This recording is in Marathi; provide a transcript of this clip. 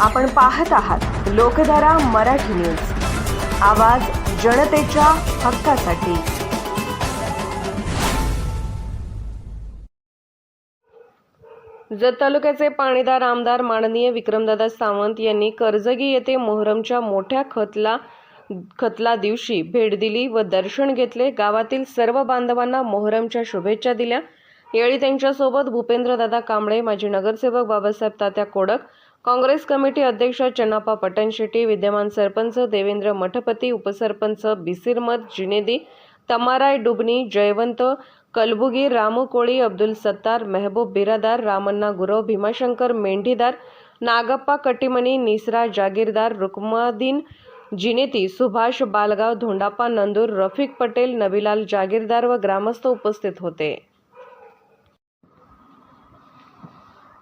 आपण पाहत आहात लोकधारा मराठी न्यूज. आवाज जनतेच्या हक्कासाठी. जत तालुक्याचे पाणीदार आमदार माननीय विक्रमदादा सावंत यांनी कर्जगी येथे मोहरमच्या मोठ्या खतला खतला दिवशी भेट दिली व दर्शन घेतले. गावातील सर्व बांधवांना मोहरमच्या शुभेच्छा दिल्या. यावेळी त्यांच्यासोबत भूपेंद्रदादा कांबळे माजी नगरसेवक बाबासाहेब तात्या कोडक काँग्रेस कमिटी अध्यक्ष चन्नाप्पा पटनशेट्टी विद्यमान सरपंच देवेंद्र मठपती उपसरपंच बिसिरमत जिनेदी तमाराय डुबनी जयवंत कलबुगी रामू कोळी अब्दुल सत्तार मेहबूब बिरादार रामण्णा गुरव भीमाशंकर मेंढीदार नागप्पा कटीमणी निसरा जागीरदार रुक्मादीन जिनेती सुभाष बालगाव धोंडाप्पा नंदूर रफिक पटेल नबीलाल जागीरदार व ग्रामस्थ उपस्थित होते.